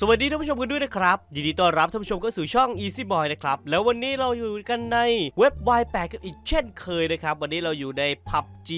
สวัสดีท่านผู้ชมกันด้วยนะครับยินดีต้อนรับท่านผู้ชมเข้าสู่ช่อง Easy Boy นะครับ แล้ววันนี้เราอยู่กันในเว็บ Y8 กันอีกเช่นเคยนะครับ วันนี้เราอยู่ใน PUBG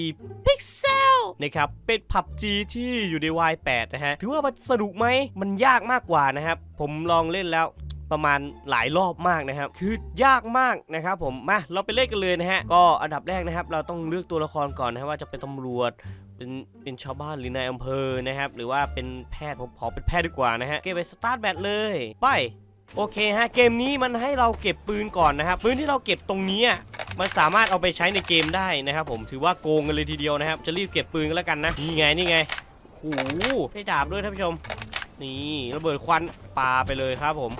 Pixel นะครับ เป็น PUBG ที่อยู่ใน Y8 นะฮะ ถือว่ามันสนุกไหม มันยากมากกว่านะครับ ผมลองเล่นแล้วประมาณหลายรอบมากนะครับ คือยากมากนะครับผม มาเราไปเล่นกันเลยนะฮะ ก็อันดับแรกนะครับ เราต้องเลือกตัวละครก่อนนะว่าจะเป็นตำรวจ เป็นเป็นชาวบ้านหรือนายอำเภอนะครับ หรือว่าเป็นแพทย์ผมขอเป็นแพทย์ดีกว่านะฮะเกมไปสตาร์ทแบตเลยไปโอเคฮะเกมนี้มันให้เราเก็บปืนก่อนนะครับปืนที่เราเก็บตรงนี้อะมันสามารถเอาไปใช้ในเกมได้นะครับ ผมถือว่าโกงกันเลยทีเดียวนะครับ จะรีบเก็บปืนกันแล้วกันนะนี่ไงนี่ไงโอ้โหได้ดาบด้วยท่านผู้ชม นี่ระเบิดควันปาไปเลยครับผม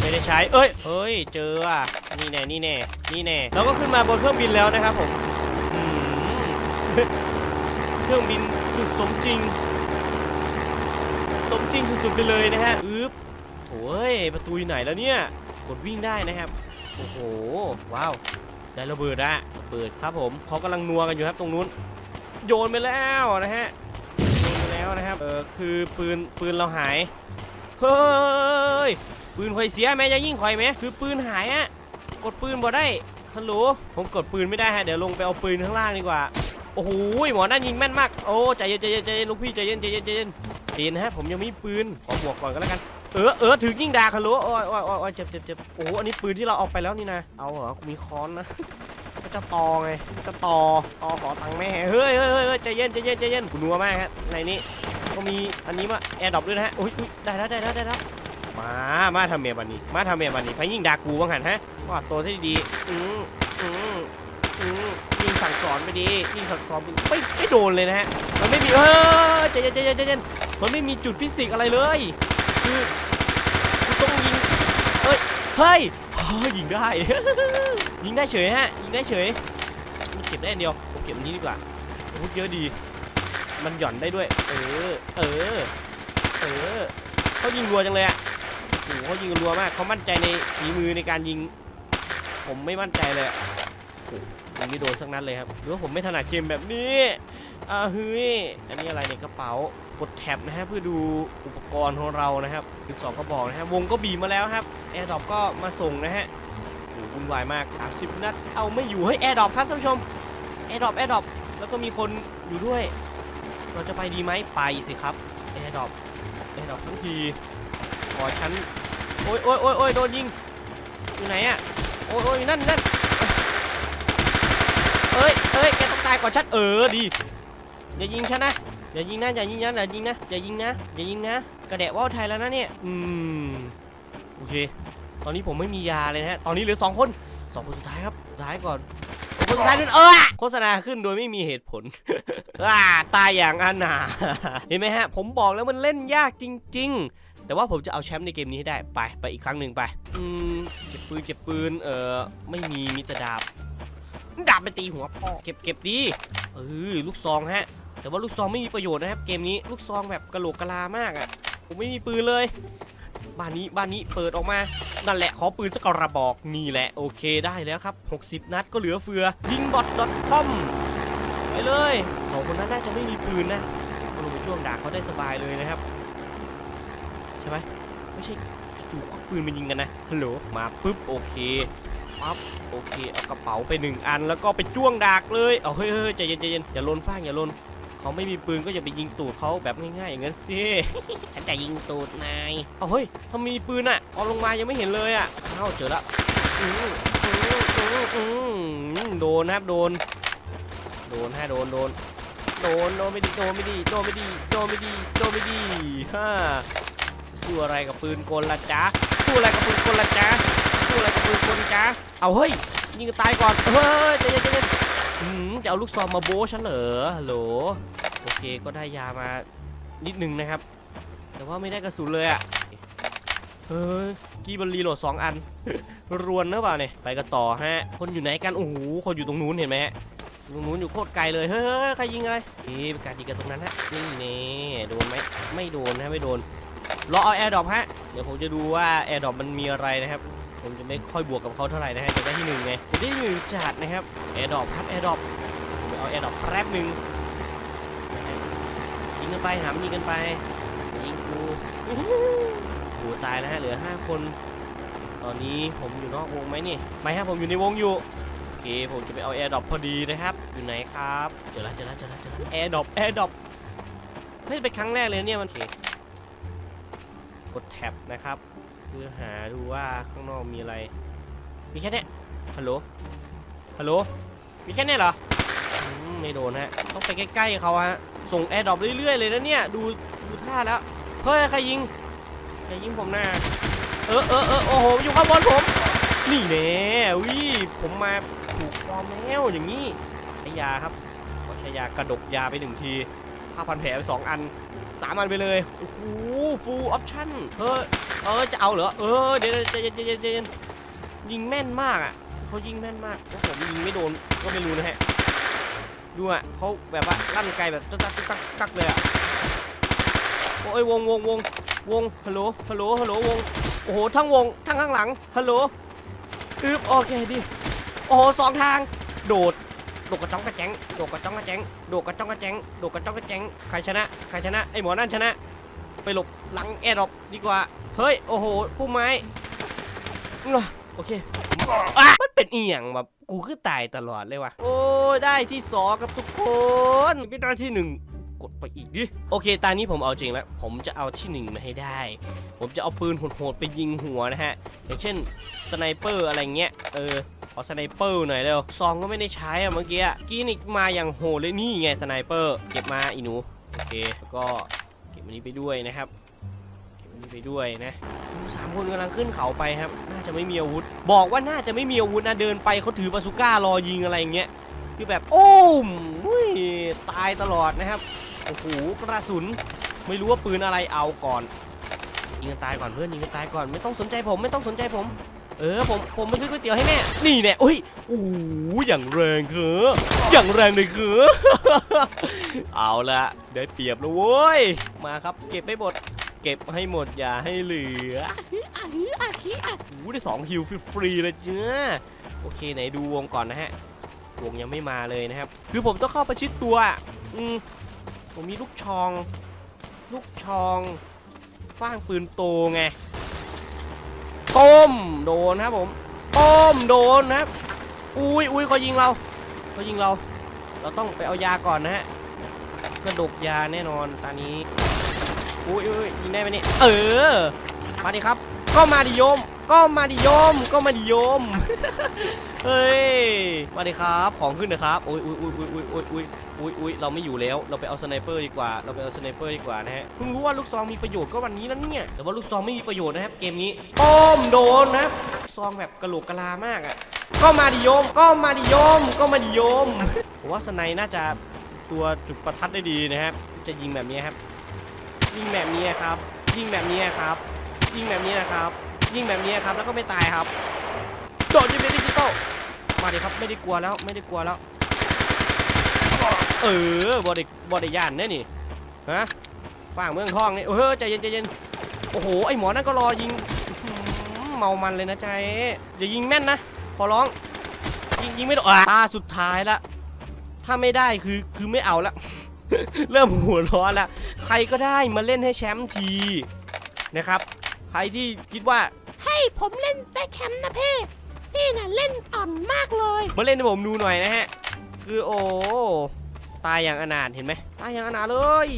ไม่ได้ใช้เอ้ยเฮ้ยเจออะนี่แน่นี่แน่นี่แน่เราก็ขึ้นมาบนเครื่องบินแล้วนะครับผม เครื่องบินสุดสมจริง สมจริงสุดๆไปเลยนะฮะอึ๊บโถ่ยประตูอยู่ไหนแล้วเนี่ย กดวิ่งได้นะครับ โอ้โห ว้าว ได้ระเบิดอะระเบิดครับผมเขากำลังนัวกันอยู่ครับตรงนู้น โยนไปแล้วนะฮะ โยนไปแล้วนะครับ เออคือปืนปืนเราหาย เฮ้ย ปืนข่อยเสียแม่จะยิ่งข่อยไหมคือปืนหายอะกดปืนบ่ได้ฮัลโหลผมกดปืนไม่ได้ฮะ เดี๋ยวลงไปเอาปืนข้างล่างดีกว่า โอ้โหหมอนั่นยิงแม่นมาก โอ้ใจเย็นใจเย็นใจเย็นลูกพี่ใจเย็นใจเย็นใจเย็นเย็นะฮะผมยังมีปืนขอบวกก่อนก็แล้วกัน เออเออถือยิงดาฮัลโหลโอ้ยโอ้ยโอ้ยโอ้ยเจ็บเจ็บเจ็บโอ้โหอันนี้ปืนที่เราเอาไปแล้วนี่นะ เอาเหรอมีค้อนนะก็จะตอไงจะตอตอขอตังค์แม่เฮ้ยเฮ้ยเฮ้ยเฮ้ยใจเย็นใจเย็นใจเย็นกูนัวมากฮะในนี้ก็มีอันนี้มาแอร์ดรอปด้วยนะฮะอุ้ยอุ้ยได้แล้วได้แล้วได้แล้วมา มาทำเมียบันนี้ มาทำเมียบันนี้ไปยิงดากูบ้างหันฮะว่าตัวที่ดีอืมอืม ยิงสั่งสอนไปดียิงสั่งสอนไปไม่ไม่โดนเลยนะฮะมันไม่มีเออใจเย็นใจเย็นใจเย็นมันไม่มีจุดฟิสิกส์อะไรเลยคือคือต้องยิงเอ้ยเฮ้ยยิงได้ ยิงได้เฉยฮะยิงได้เฉยมันเก็บได้เดียวผมเก็บอันนี้ดีกว่าโอ้เยอะดี มันหย่อนได้ด้วย เออ เออ เออเขายิงรัวจังเลยอะโอ้โหเขายิงรัวมากเขามั่นใจในฝีมือในการยิง ผมไม่มั่นใจเลยอะโอ้ ยิงไม่โดนสักนัดเลยครับหรือว่าผมไม่ถนัดเกมแบบนี้อ่าเฮ้ยอันนี้อะไรเนี่ยกระเป๋ากดแท็บนะฮะเพื่อดูอุปกรณ์ของเรานะครับคือสองกระบอกนะฮะวงก็บีมาแล้วครับแอร์ดรอปก็มาส่งนะฮะโอ้หวุ่นวายมาก 30 นัดเอาไม่อยู่เฮ้ยแอร์ดรอปครับท่านผู้ชมแอร์ดรอปแอร์ดรอปแล้วก็มีคนอยู่ด้วย เราจะไปดีไหมไปสิครับแอร์ดรอปแอร์ดรอปทั้งทีขอฉันโอ้ยโอ้ยโอ้ยโอ้ยโดนยิงอยู่ไหนอะโอ้ยโอ้ยนั่นนั่นเอ้ยเอ้ยแก ตายก่อนฉันเออดีอย่ายิงฉันนะอย่ายิงนะอย่ายิงนะอย่ายิงนะอย่ายิงนะอย่ายิงนะกระแดะว่าวไทยแล้วนะเนี่ยอืมโอเค ตอนนี้ผมไม่มียาเลยนะฮะตอนนี้เหลือสองคนสองคนสุดท้ายครับสุดท้ายก่อนคนสุดท้ายด้วยเออโฆษณาขึ้นโดยไม่มีเหตุผลอ่าตายอย่างอนาเห็นไหมฮะ ผมบอกแล้วมันเล่นยากจริง ๆ แต่ว่าผมจะเอาแชมป์ในเกมนี้ให้ได้ไปไปอีกครั้งหนึ่งไปอืมเก็บปืนเก็บปืนเออไม่มีมีแต่ดาบ ดาบไปตีหัวพ่อเก็บเก็บดีเออลูกซองฮะ แต่ว่าลูกซองไม่มีประโยชน์นะครับ เกมนี้ลูกซองแบบกระโหลกกะลามากอะ่ะผมไม่มีปืนเลยบ้านนี้บ้านนี้เปิดออกมา นั่นแหละขอปืนสักกระบอกนี่แหละโอเคได้แล้วครับ 60 นัดก็เหลือเฟือยิงบอท .com ไปเลยสองคนนั้นน่าจะไม่มีปืนนะก็ลงไปจ้วงดากเขาได้สบายเลยนะครับ ใช่ไหมไม่ใช่จู่ควักปืนมายิงกันนะฮัลโหลมาปุ๊บโอเค ปั๊บโอเคเอากระเป๋าไปหนึ่งอันแล้วก็ไปจ้วงดากเลยเอาเฮ้ยเฮ้ยใจเย็นใจเย็นอย่าลนฟ้างอย่าลนเขาไม่มีปืนก็อย่าไปยิงตูดเขาแบบง่ายๆอย่างนั้นสิฉันจะยิงตูดนายเอาเฮ้ยถ้ามีปืนอะเอาลงมายังไม่เห็นเลยอะเอ้าเจอละอืมอืมอืมอืมโดนนะครับโดน โดนฮะโดนโดนโดนโดนไม่ดีโดนไม่ดีโดนไม่ดีโดนไม่ดีโดนไม่ดีฮ่าสู้อะไรกับปืนกลละจ๊ะสู้อะไรกับปืนกลละจ๊ะ สู้อะไรกับปืนจ๊ะเอาเฮ้ยยิงกันตายก่อน เฮ้ยจเย็นใจเย็นอืมจะเอาลูกซองมาโบ้ฉันเหรอฮัลโหลโอเคก็ได้ยามานิดนึงนะครับ แต่ว่าไม่ได้กระสุนเลยอะเฮ้ยกีบันรีโหลดสองอัน รวนหรือเปล่าเนี่ยไปกันต่อฮะ คนอยู่ไหนกัน โอ้โห คนอยู่ตรงนู้นเห็นไหมฮะตรงนู้นอยู่โคตรไกลเลย เฮ้ยใครยิงอะไรนี่เป็นการยิงกันตรงนั้นฮะ นี่เน่โดนไหมไม่โดนนะไม่โดน รอเอาแอร์ดรอปฮะ เดี๋ยวผมจะดูว่าแอร์ดรอปมันมีอะไรนะครับ ผมจะไม่ค่อยบวกกับเขาเท่าไหร่นะฮะจะได้ที่หนึ่งไงจะได้หนึ่งจัดนะครับแอร์ดรอปครับแอร์ดรอปผมเอาแอร์ดรอปแป๊บหนึ่งยิงกันไปหามนยิงกันไปยิงกูโอ้ตายแล้วฮะเหลือห้าคน ตอนนี้ผมอยู่นอกวงไหมนี่ไม่ฮะผมอยู่ในวงอยู่โอเคผมจะไปเอาแอร์ดรอปพอดีนะครับอยู่ไหนครับเจอแล้วเจอแล้วเจอแล้วเจอแล้วแอร์ดรอปแอร์ดรอปไม่เป็นครั้งแรกเลยเนี่ยมันโอเคกดแท็บนะครับ เพื่อหาดูว่าข้างนอกมีอะไร มีแค่เนี้ยฮัลโหล ฮัลโหล มีแค่เนี้ยเหรออืมไม่โดนฮะ ต้องไปใกล้ๆเขาฮะ ส่งแอร์ดรอปเรื่อยๆเลยนะเนี่ย ดูดูท่าแล้ว เฮ้ยใครยิง ใครยิงผมหน้า เออเออเออโอ้โห อยู่ข้างบนผม นี่แน่วิผมมาถูกฟอร์มแล้วอย่างนี้ใช้ยาครับขอใช้ยากระดกยาไปหนึ่งทีผ้าพันแผลไปสองอันสามอันไปเลย โอ้โหฟูลออปชั่นเฮ้ย เออจะเอาเหรอเออเดี๋ยวใจเย็นใจเย็นเย็นยิงแม่นมากอะเขายิงแม่นมากแล้วผมยิงไม่โดนก็ไม่รู้นะฮะดูอะเขาแบบว่าลั่นไกลแบบตักตักตักตักเลยอะโอ้ยวงวงวงวงฮัลโหลฮัลโหลฮัลโหลวงโอ้โหทั้งวงทั้งข้างหลังฮัลโหลอึบโอเคดิโอ้โหสองทางโดดโดดกระจ้องกระแจงโดดกระจ้องกระแจงโดดกระจ้องกระแจงโดดกระจ้องกระแจงใครชนะใครชนะไอหมอนั่นชนะ ไปหลบหลังแอร์ดรอปดีกว่า เฮ้ย โอ้โหพุ่มไม้โอเคมันเป็นเอียงแบบกูคือตายตลอดเลยว่ะ โอ้ได้ที่สองกับทุกคนไม่ได้ที่หนึ่งกดไปอีกดิ โอเค ตอนนี้ผมเอาจริงแล้ว ผมจะเอาที่หนึ่งมาให้ได้ ผมจะเอาปืนโหดๆไปยิงหัวนะฮะ อย่างเช่นสไนเปอร์อะไรเงี้ย เออ ขอสไนเปอร์หน่อยเร็ว ซองก็ไม่ได้ใช้อะเมื่อกี้กินอีกมาอย่างโหดเลยนี่ไงสไนเปอร์ เก็บมาอีหนู โอเค แล้วก็ อันนี้ไปด้วยนะครับเก็บอันนี้ไปด้วยนะสามคนกำลังขึ้นเขาไปครับ น่าจะไม่มีอาวุธ บอกว่าน่าจะไม่มีอาวุธนะเดินไปเขาถือบาซูก้ารอยิงอะไรอย่างเงี้ยคือแบบโอ้มุ้ยตายตลอดนะครับโอ้โหกระสุนไม่รู้ว่าปืนอะไรเอาก่อนยิงกันตายก่อนเพื่อนยิงกันตายก่อนไม่ต้องสนใจผมไม่ต้องสนใจผม เออผมผมไปซื้อก๋วยเตี๋ยวให้แม่ นี่แน่อุ้ยโอ้โหอย่างแรงเคืออย่างแรงเลยคือ เอาละได้เปรียบแล้วเว้ย มาครับเก็บให้หมด เก็บให้หมดอย่าให้เหลือโอ้โหได้สองคิวฟรีเลยเจ้าโอเคไหนดูวงก่อนนะฮะ วงยังไม่มาเลยนะครับ คือผมต้องเข้าประชิดตัว อืมผมมีลูกชอง ลูกชองฟ้างปืนโตไง ต้มโดนครับผมต้มโดนนะครับอุ้ยอุ้ยเขายิงเราเขายิงเรา เราต้องไปเอายาก่อนนะฮะกระดกยาแน่นอนตอนนี้อุ้ยอุ้ยยิงได้ไหมเนี่ยเออมาดิครับ ก็มาดิโยม ก็มาดิโยมก็มาดิโยม เฮ้ย มาดิครับ ของขึ้นนะครับโอ้ยอุ้ยอุ้ยอุ้ยอ้ยอ้ยโอ้ยเราไม่อยู่แล้ว เราไปเอาสไนเปอร์ดีกว่า เราไปเอาสไนเปอร์ดีกว่านะฮะคุณรู้ว่าลูกซองมีประโยชน์ก็วันนี้แล้วเนี่ย แต่ว่าลูกซองไม่มีประโยชน์นะครับเกมนี้ต้มโดนนะครัซองแบบกระโหลกกะลามากอะ ก็มาดิโยม ก็มาดิโยม ก็มาดิโยม ผมว่าสไนน่าจะตัวจุดประทัดได้ดีนะครับ จะยิงแบบนี้ครับ ยิงแบบนี้ครับ ยิงแบบนี้ครับ ยิงแบบนี้นะครับ ยิงแบบนี้ครับแล้วก็ไม่ตายครับโดดยิงเป็นดิจิตอลมาดิครับไม่ได้กลัวแล้วไม่ได้กลัวแล้ว เออบอดี้บอดี้ยานแน่นี่ฮะฝ่างเมืองทองนี่เออใจเย็นใจเย็นโอ้โหไอหมอนั่นก็รอยิงเมามันเลยนะใจอย่ายิงแม่นนะขอร้องยิงยิงไม่โดนอะตาสุดท้ายละถ้าไม่ได้คือคือไม่เอาละเริ่มหัวร้อนละใครก็ได้มาเล่นให้แชมป์ทีนะครับ ใครที่คิดว่าให้ผมเล่นได้แคมป์นะเพ่พี่น่ะเล่นอ่อนมากเลยมาเล่นให้ผมดูหน่อยนะฮะ คือโอ้ตายอย่างอนาถเห็นไหมตายอย่างอนาถเลย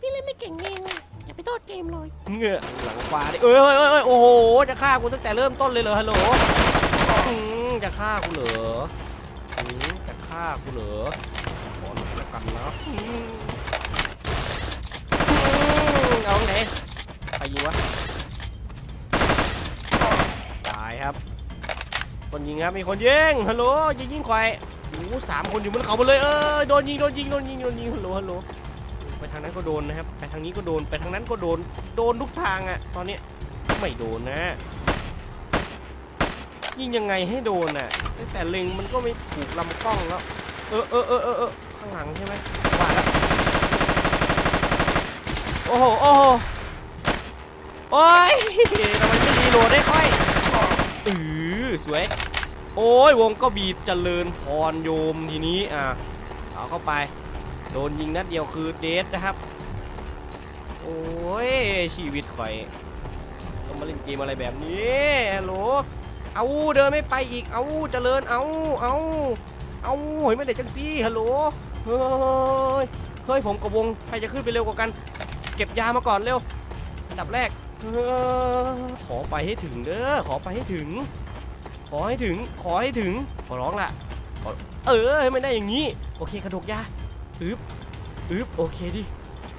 พี่เล่นไม่เก่งเองอะอย่าไปโทษเกมเลยเหงื่อหลังขวาดิเอ้ยเอ้ยเอ้ยเอ้ยโอ้โหจะฆ่ากูตั้งแต่เริ่มต้นเลยเหรอฮัลโหลอืมจะฆ่ากูเหรออืมจะฆ่ากูเหรอขอหน่อยละกันนะอืมอืมเอาไหน ใครยิงวะตายครับ คนยิงครับมีคนยิงฮัลโหลยิงยิงใครโอ้สามคนอยู่บนเขาหมดเลยเออโดนยิงโดนยิงโดนยิงโดนยิงฮัลโหลฮัลโหลไปทางนั้นก็โดนนะครับไปทางนี้ก็โดนไปทางนั้นก็โดนโดนทุกทางอะตอนนี้ไม่โดนนะยิงยังไงให้โดนอะแต่เล็งมันก็ไม่ถูกลำกล้องแล้ว เออเออเออเออเออข้างหลังใช่ไหมว่าแล้วโอ้โหโอ้โห โอ้ยทำไมไม่รีโหลดได้ค่อยอือสวย โอ้ยวงก็บีบเจริญพรโยมทีนี้อะเอาเข้าไป โดนยิงนัดเดียวคือเดสนะครับ โอ้ยชีวิตข่อยต้องมาเล่นเกมอะไรแบบนี้ฮัลโหลเอาเดินไม่ไปอีกเอาเจริญเอาเอาเอาเฮ้ยไม่ได้จังซี่ฮัลโหลเฮ้ยเฮ้ยผมกับวงใครจะขึ้นไปเร็วกว่ากัน เก็บยามาก่อนเร็วอันดับแรก ขอไปให้ถึงเด้อขอไปให้ถึง ขอให้ถึงขอให้ถึงขอร้องละเออให้มันได้อย่างนี้ โอเคกระดกยาอึบอึบโอเคดิ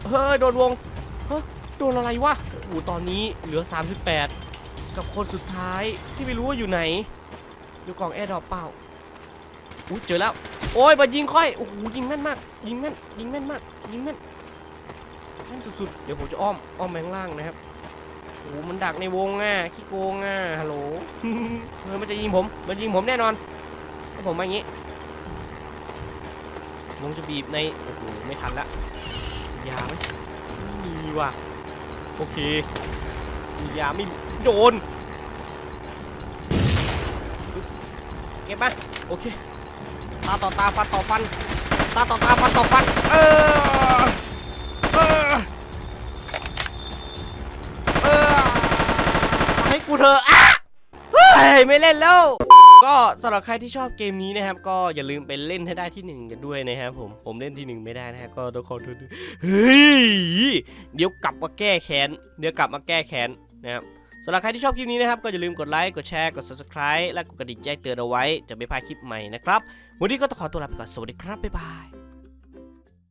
เฮ้ยโดนวงเฮ้ยโดนอะไรวะโอ้ตอนนี้เหลือ 38 กับคนสุดท้ายที่ไม่รู้ว่าอยู่ไหนอยู่กล่องแอร์ดรอปเปล่าอุ้เจอแล้ว โอ้ยมายิงค่อยโอ้โหยิงแม่นมาก ยิงแม่นยิงแม่นมากยิงแม่นแม่นสุดๆเดี๋ยวผมจะอ้อมอ้อมแมงล่างนะครับ โอ้โหมันดักในวงอะขี้โกงอะฮัลโหลเออมันจะยิงผม มันยิงผมแน่นอนถ้าผมมาอย่างนี้วงจะบีบในโอ้โหไม่ทันละยาไหมไม่มีว่ะโอเคมียาไม่โดนเก็บมาโอเคตาต่อตาฟันต่อฟันตาต่อตาฟันต่อฟันเออ เออ เออ ให้ กูเถอะอะเฮ้ยไม่เล่นแล้ว ก็สำหรับใครที่ชอบเกมนี้นะครับ ก็อย่าลืมไปเล่นให้ได้ที่หนึ่งกันด้วยนะครับผมผมเล่นที่หนึ่งไม่ได้นะฮะก็ต้องขอโทษด้วยเฮ้ยเดี๋ยวกลับมาแก้แค้นเดี๋ยวกลับมาแก้แค้นนะครับสำหรับใครที่ชอบคลิปนี้นะครับ ก็อย่าลืมกดไลค์กดแชร์กด subscribe และกดกระดิ่งแจ้งเตือนเอาไว้จะไม่พลาดคลิปใหม่นะครับ วันนี้ก็ต้องขอตัวลาไปก่อนสวัสดีครับบ๊ายบาย